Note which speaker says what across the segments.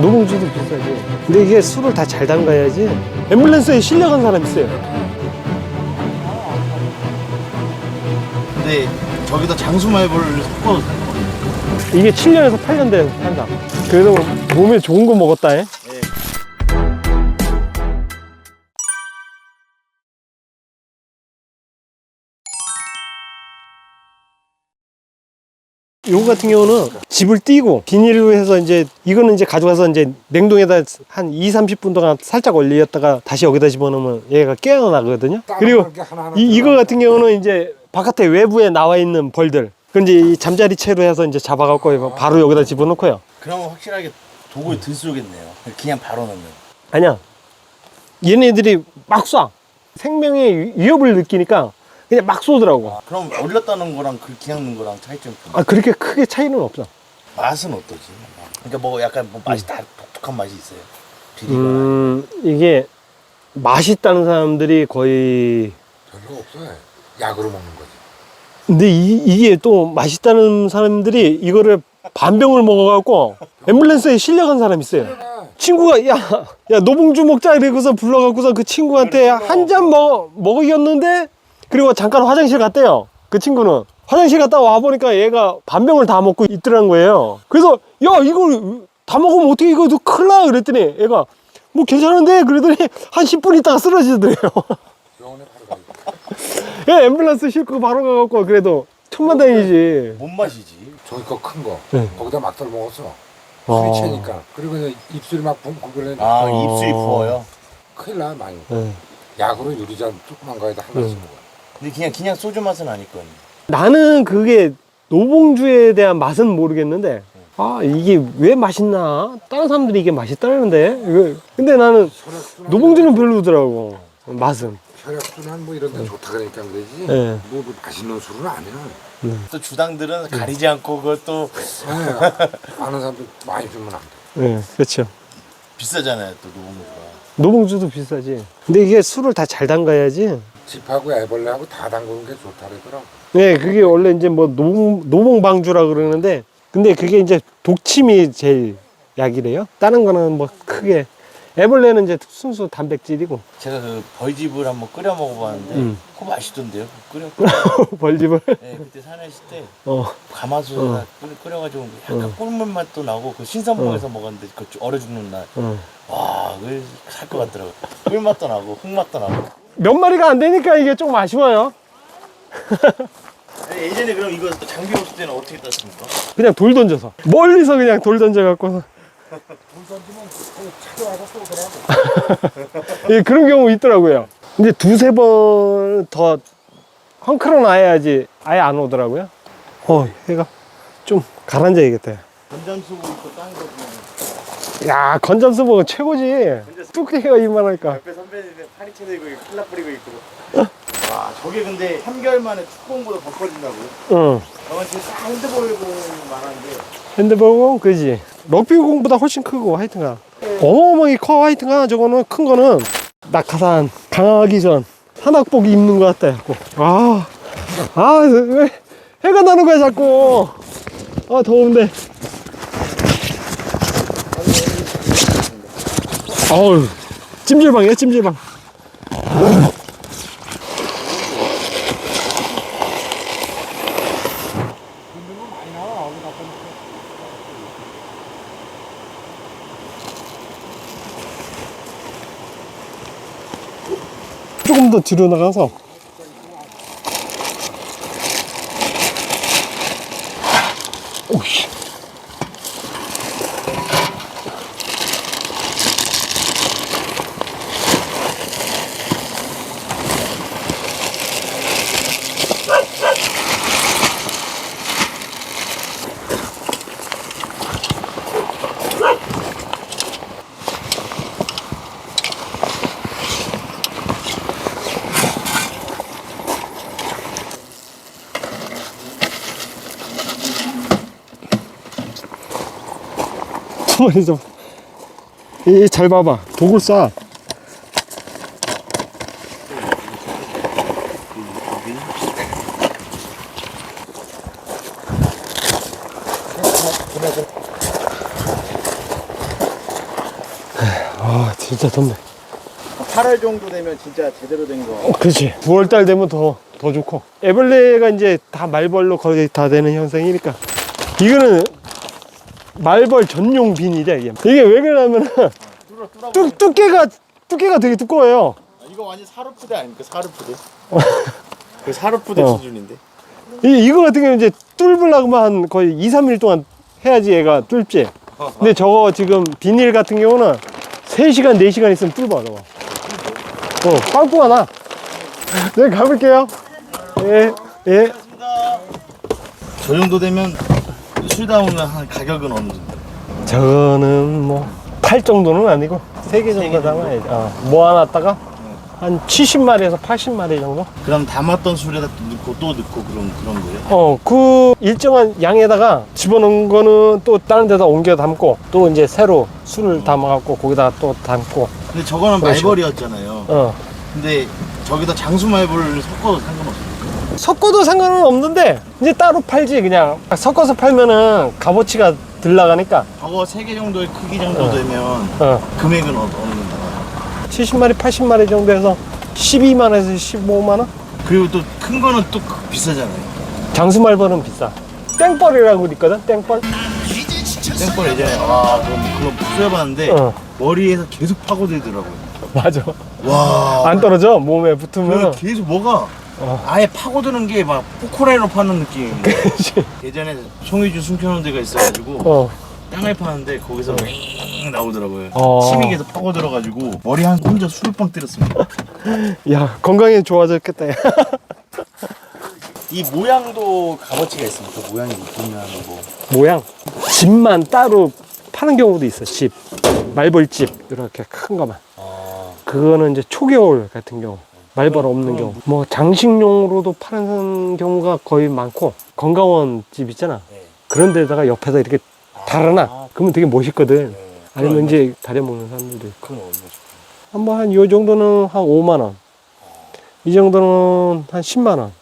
Speaker 1: 노봉주도 비싸지. 근데 이게 술을 다 잘 담가야지. 앰뷸런스에 실려간 사람 있어요.
Speaker 2: 근데 저기다 장수말벌을 섞어도 돼.
Speaker 1: 이게 7년에서 8년 된 한다. 그래도 몸에 좋은 거 먹었다. 해. 요거 같은 경우는 집을 띄고 비닐로 해서 이제 이거는 이제 가져가서 이제 냉동에다 한 2, 30분 동안 살짝 얼렸다가 다시 여기다 집어넣으면 얘가 깨어나거든요. 그리고 이, 이거 같은 경우는 이제 바깥에 외부에 나와 있는 벌들. 그건 이제 이 잠자리 채로 해서 이제 잡아갖고 바로 여기다 집어넣고요.
Speaker 2: 그러면 확실하게 독을 들 쏘겠네요. 그냥 바로 넣으면.
Speaker 1: 아니야. 얘네들이 막 쏴. 생명의 위- 위협을 느끼니까 그냥 막 쏘더라고.
Speaker 2: 아, 그럼 얼렸다는 거랑 그 그냥 넣는 거랑 차이점 좀.
Speaker 1: 아, 그렇게 크게 차이는 없어.
Speaker 2: 맛은 어떠지? 그러니까 뭐 약간 뭐 맛이 다 독특한 맛이 있어요. 비리가.
Speaker 1: 음, 이게 맛있다는 사람들이 거의
Speaker 3: 별로 없어요. 약으로 먹는 거지.
Speaker 1: 근데 이, 이게 또 맛있다는 사람들이 이거를 반병을 먹어갖고 앰뷸런스에 실려간 사람 있어요. 친구가 야, 야 노봉주 먹자 이러고서 불러갖고서 그 친구한테 한 잔 먹, 먹이었는데 그리고 잠깐 화장실 갔대요. 그 친구는 화장실 갔다 와 보니까 얘가 반병을 다 먹고 있더란 거예요. 그래서 야 이걸 다 먹으면 어떻게 이거 너 큰일 나 그랬더니 얘가 뭐 괜찮은데 그러더니 한 10분 있다가 쓰러지더래요.
Speaker 3: 병원에 바로 가고.
Speaker 1: 야 앰뷸런스 싣고 바로 가갖고 그래도 천만 다행이지.
Speaker 2: 뭔 맛이지?
Speaker 3: 저기 거큰 거.
Speaker 1: 네.
Speaker 3: 거기다 막돌 먹었어.
Speaker 1: 어.
Speaker 3: 술이 채니까. 그리고 이제 입술이 막 붕붕 그래.
Speaker 2: 아
Speaker 1: 어.
Speaker 2: 입술이 부어요.
Speaker 3: 큰일 나 많이.
Speaker 1: 네.
Speaker 3: 약으로 유리잔 조그만 거에다 한 번씩
Speaker 1: 네.
Speaker 3: 먹어.
Speaker 2: 근데 그냥 그냥 소주 맛은 아닐 거니. 나는
Speaker 1: 나는 그게 노봉주에 대한 맛은 모르겠는데 아 이게 왜 맛있나 다른 사람들이 이게 맛있다는데 이거- 근데 나는
Speaker 3: 혈액순환.
Speaker 1: 노봉주는 별로더라고 맛은
Speaker 3: 혈액순환 뭐 이런 데 좋다 그러니까 그러지.
Speaker 1: 네.
Speaker 3: 뭐, 뭐 맛있는 술은 아니야.
Speaker 2: 또 주당들은 가리지 않고 그것도
Speaker 3: 네. 아는 사람들 많이 주면 안 돼.
Speaker 1: 네 그렇죠
Speaker 2: 비싸잖아요. 또 노봉주가.
Speaker 1: 노봉주도 비싸지 근데 이게 술을 다 잘 담가야지
Speaker 3: 집하고 애벌레하고 다 담그는 게 좋다 그러더라고.
Speaker 1: 네 그게 원래 이제 뭐 노봉, 노봉 방주라 그러는데 근데 그게 이제 독침이 제일 약이래요 다른 거는 뭐 크게 애벌레는 이제 순수 단백질이고
Speaker 2: 제가 그 벌집을 한번 끓여 먹어봤는데
Speaker 1: 음.
Speaker 2: 그거 맛있던데요. 끓여 끓여.
Speaker 1: 벌집을
Speaker 2: 네, 그때 산에 있을 때
Speaker 1: 어
Speaker 2: 가마솥에다
Speaker 1: 어.
Speaker 2: 끓여, 끓여가지고 약간
Speaker 1: 어.
Speaker 2: 꿀물 맛도 나고 그 신선봉에서 먹었는데 그 얼어 죽는 날.
Speaker 1: 어.
Speaker 2: 와, 그걸 살것 같더라고. 꿀 맛도 나고 흙 맛도 나고.
Speaker 1: 몇 마리가 안 되니까 이게 조금 아쉬워요.
Speaker 2: 예전에 그럼 이거 장비 없을 때는 어떻게 땄습니까?
Speaker 1: 그냥 돌 던져서 멀리서 그냥 돌 던져 갖고서 예, 그런 경우 있더라고요. 이제 두세 번 더 헝클어 놔야지 아예 안 오더라고요. 어, 얘가 좀 가라앉아야겠다.
Speaker 2: 건전수고 있고 딴 거. 보면
Speaker 1: 야, 건전수복은 최고지. 뚝배기가 이만하니까.
Speaker 2: 옆에 선배님들 파리 채들고 필라 뿌리고 있고. 와, 저게 근데 3개월 만에 축구공보다 더 커진다고요?
Speaker 1: 응.
Speaker 2: 저건 지금 딱 핸드볼 공만 한데
Speaker 1: 핸드볼공, 그지. 럭비 공보다 훨씬 크고, 하여튼간. 어마어마하게 커, 하여튼간. 저거는 큰 거는 낙하산 강하기 전 한학복 입는 것 같다. 고 아, 아, 왜 해가 나는 거야, 자꾸. 아, 더운데. 어우, 찜질방이야, 찜질방. 조금 더 뒤로 나가서 오씨 가만히 있어. 이, 잘 봐봐. 독을 쏴. 아 진짜 덥네
Speaker 2: 8월 정도 되면 진짜 제대로 된 거.
Speaker 1: 어, 그렇지 9월달 되면 더, 더 좋고 애벌레가 이제 다 말벌로 거의 다 되는 현상이니까 이거는 말벌 전용 비닐이야 이게 이게 왜 그러냐면. 뚜, 두께가 두께가 되게 두꺼워요
Speaker 2: 이거 완전 사르푸대 아닙니까? 사르푸대. 그 사르푸대
Speaker 1: 어.
Speaker 2: 수준인데.
Speaker 1: 이, 이거 같은 경우는 이제 뚫으려고만 한 거의 2, 3일 동안 해야지 얘가 뚫지 근데 저거 지금 비닐 같은 경우는 3시간, 4시간 있으면 뚫어 저거 어 빵꾸가 나 네, 가볼게요 예, 예.
Speaker 2: 저 정도 되면 술다운은 한 가격은 어느 정도?
Speaker 1: 저거는 뭐, 팔 정도는 아니고, 세 개 정도 담아야지. 어, 모아놨다가, 한 70마리에서 80마리 정도?
Speaker 2: 그럼 담았던 술에다 또 넣고 또 넣고 그런 그런 거예요?
Speaker 1: 어, 그 일정한 양에다가 집어넣은 거는 또 다른 데다 옮겨 담고, 또 이제 새로 술을 담아갖고, 거기다가 또 담고,
Speaker 2: 근데 저거는
Speaker 1: 그렇죠.
Speaker 2: 말벌이었잖아요.
Speaker 1: 어.
Speaker 2: 근데 저기다 장수 말벌을 섞어도 상관없어요.
Speaker 1: 섞어도 상관은 없는데, 이제 따로 팔지, 그냥. 섞어서 팔면은 값어치가 들 나가니까,
Speaker 2: 저거 세개 정도의 크기 정도
Speaker 1: 어.
Speaker 2: 되면
Speaker 1: 어,
Speaker 2: 금액은 어, 어느 정도 나와요?
Speaker 1: 70마리, 80마리 정도 해서 12만원에서 15만원?
Speaker 2: 그리고 또 큰 거는 또 비싸잖아요.
Speaker 1: 장수말벌은 비싸. 땡벌이라고 있거든, 땡벌?
Speaker 2: 땡벌 예전에 와 그럼 그거 수여봤는데
Speaker 1: 어,
Speaker 2: 머리에서 계속 파고들더라고요.
Speaker 1: 맞아.
Speaker 2: 와.
Speaker 1: 안 떨어져 몸에 붙으면
Speaker 2: 그 계속 뭐가
Speaker 1: 어.
Speaker 2: 아예 파고드는 게 막 포크라인으로 파는
Speaker 1: 그치.
Speaker 2: 예전에 송이주 숨겨놓은 데가 있어가지고
Speaker 1: 어.
Speaker 2: 땅을 파는데 거기서 윙 나오더라고요
Speaker 1: 어.
Speaker 2: 침이 계속 파고 들어가지고 머리 한 혼자 수루빵 때렸습니다
Speaker 1: 야 건강이 좋아졌겠다 야.
Speaker 2: 이 모양도 값어치가 있습니까? 모양이 보면 뭐
Speaker 1: 모양 집만 따로 파는 경우도 있어 집 말벌집 이렇게 큰 거만 그거는 이제 초겨울 같은 경우 말벌 없는 경우 뭐 장식용으로도 파는 경우가 거의 많고 건강원 집 있잖아
Speaker 2: 네.
Speaker 1: 그런 데다가 옆에다 이렇게 달아놔
Speaker 2: 아.
Speaker 1: 그러면 되게 멋있거든
Speaker 2: 네.
Speaker 1: 아니면 이제 다려 먹는 사람들도 있고
Speaker 2: 그건 얼마 죠
Speaker 1: 한번 한 요 정도는 한 5만 원. 이 정도는 한 10만 원.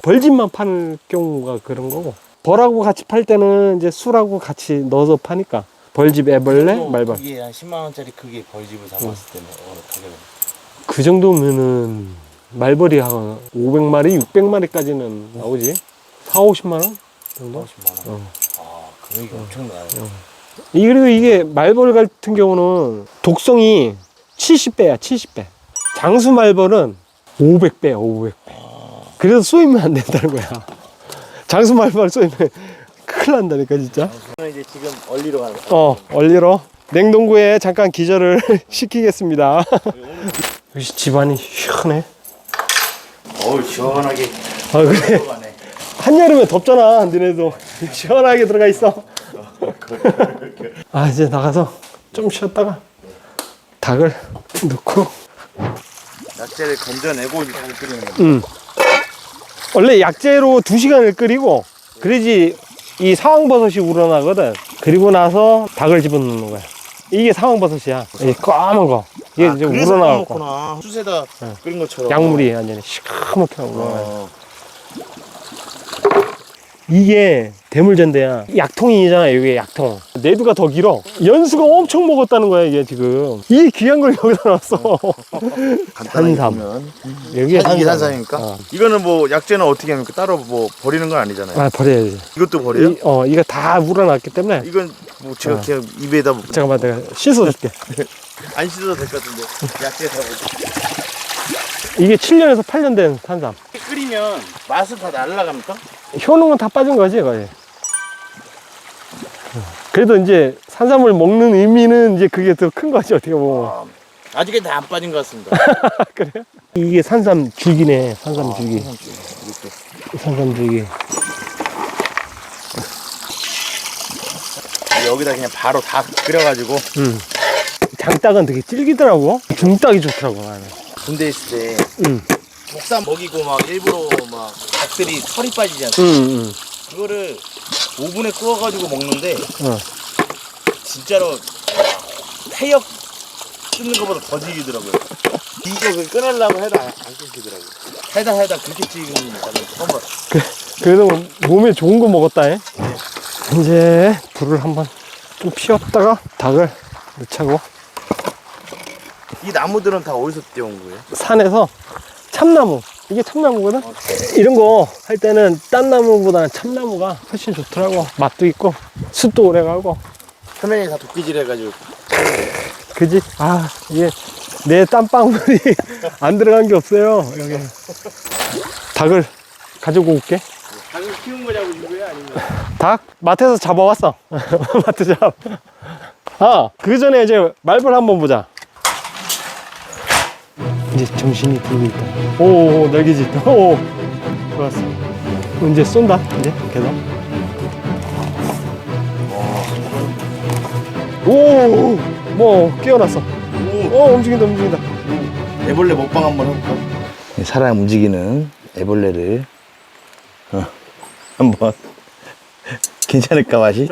Speaker 1: 벌집만 파는 경우가 그런 거고. 벌하고 같이 팔 때는 이제 술하고 같이 넣어서 파니까. 벌집 애벌레, 말벌.
Speaker 2: 이게 한 10만 원짜리 크기 벌집을 잡았을 때는 어느 가격은?
Speaker 1: 그 정도면은 말벌이 한 500마리, 600마리까지는 나오지. 4, 50만 원 정도?
Speaker 2: 50만 원.
Speaker 1: 어.
Speaker 2: 아 금액이 엄청나요.
Speaker 1: 이 그리고 이게 말벌 같은 경우는 독성이 70배야, 70배. 장수 말벌은 500배야, 500배. 그래서 쏘이면 안 된다는 거야. 장수 말벌 쏘이면 큰일 난다니까, 진짜.
Speaker 2: 저는 이제 지금 얼리러 가는 거예요.
Speaker 1: 어, 얼리러 냉동고에 잠깐 기절을 시키겠습니다. 역시 집안이 시원해.
Speaker 2: 어우 시원하게
Speaker 1: 아, 그래.
Speaker 2: 들어가네.
Speaker 1: 한여름에 덥잖아, 너네도. 시원하게 들어가 있어. 아, 이제 나가서 좀 쉬었다가 닭을 넣고
Speaker 2: 약재를 건져내고 이제 닭을 끓이는 거예요.
Speaker 1: 음. 원래 약재로 두시간을 끓이고 그래야지 이 상황버섯이 우러나거든 그리고 나서 닭을 집어넣는 거야 이게 상황버섯이야 이 까만 거 이게
Speaker 2: 아,
Speaker 1: 이제
Speaker 2: 그래서
Speaker 1: 우러나갖고
Speaker 2: 까먹구나. 숯에다
Speaker 1: 네.
Speaker 2: 끓인 것처럼.
Speaker 1: 약물이 완전히 시커멓게 우러나
Speaker 2: 어.
Speaker 1: 이게 대물전대야 약통이잖아 이게 약통 내두가 더 길어 연수가 엄청 먹었다는 거야 이게 지금 이 귀한 걸 여기다 놨어
Speaker 2: 간단하게
Speaker 1: 산삼.
Speaker 2: 보면.
Speaker 1: 여기에
Speaker 2: 이게
Speaker 1: 산삼.
Speaker 2: 산삼입니까?
Speaker 1: 어.
Speaker 2: 이거는 뭐 약재는 어떻게 합니까? 따로 뭐 버리는 건 아니잖아요.
Speaker 1: 아 버려야지
Speaker 2: 이것도 버려요?
Speaker 1: 이, 어 이거 다 우러났기 때문에
Speaker 2: 이건 뭐 제가
Speaker 1: 어.
Speaker 2: 그냥 입에다 뭐
Speaker 1: 잠깐만 내가 씻어줄게
Speaker 2: 안 씻어도 될 것 같은데 약재 다 버리
Speaker 1: 이게 7년에서 8년 된 산삼
Speaker 2: 끓이면 맛은 다 날라갑니까?
Speaker 1: 효능은 다 빠진 거지 거의 그래도 이제 산삼을 먹는 의미는 이제 그게 더 큰 거지 어떻게 보면
Speaker 2: 아, 아직은 다 안 빠진 것 같습니다.
Speaker 1: 그래요? 이게 산삼 줄기네 산삼 줄기
Speaker 2: 이렇게.
Speaker 1: 산삼 줄기
Speaker 2: 여기다 그냥 바로 다 끓여가지고
Speaker 1: 음. 장닭은 되게 질기더라고 중닭이 좋더라고 나는
Speaker 2: 군대 있을 때
Speaker 1: 음.
Speaker 2: 목삼 먹이고 막 일부러 막 닭들이 털이 빠지잖아.
Speaker 1: 음, 음.
Speaker 2: 그거를 오븐에 구워가지고 먹는데
Speaker 1: 어.
Speaker 2: 진짜로 태엽 뜯는 것보다 더 질기더라고요. 이거 그 끊으려고 해도 안, 안 끊기더라고요. 해다 해다 그렇게 질긴 닭은 처음 봤어.
Speaker 1: 그래도 몸에 좋은 거 먹었다 해. 이제 불을 한번 좀 피웠다가 닭을 넣자고
Speaker 2: 이 나무들은 다 어디서 떼온 거예요?
Speaker 1: 산에서 참나무. 이게 참나무거든? 이런 거 할 때는 딴 나무보다는 참나무가 훨씬 좋더라고. 맛도 있고 숯도 오래 가고.
Speaker 2: 표면이 다 도끼질 해가지고.
Speaker 1: 그지? 아 이게 내 땀방울이 안 들어간 게 없어요 여기. 닭을 가지고 올게.
Speaker 2: 닭을 키운 거냐고 준 거야 아니면?
Speaker 1: 닭? 마트에서 잡아왔어. 마트 잡아 그 전에 이제 말벌 한번 보자 이제 정신이 들고 있다 오 날개짓 오 좋았어 이제 쏜다 이제 계속. 오 뭐 깨어났어. 오 움직인다 움직인다.
Speaker 2: 애벌레 먹방 한번 해볼까? 사람 움직이는 애벌레를 어, 한번. 괜찮을까 맛이?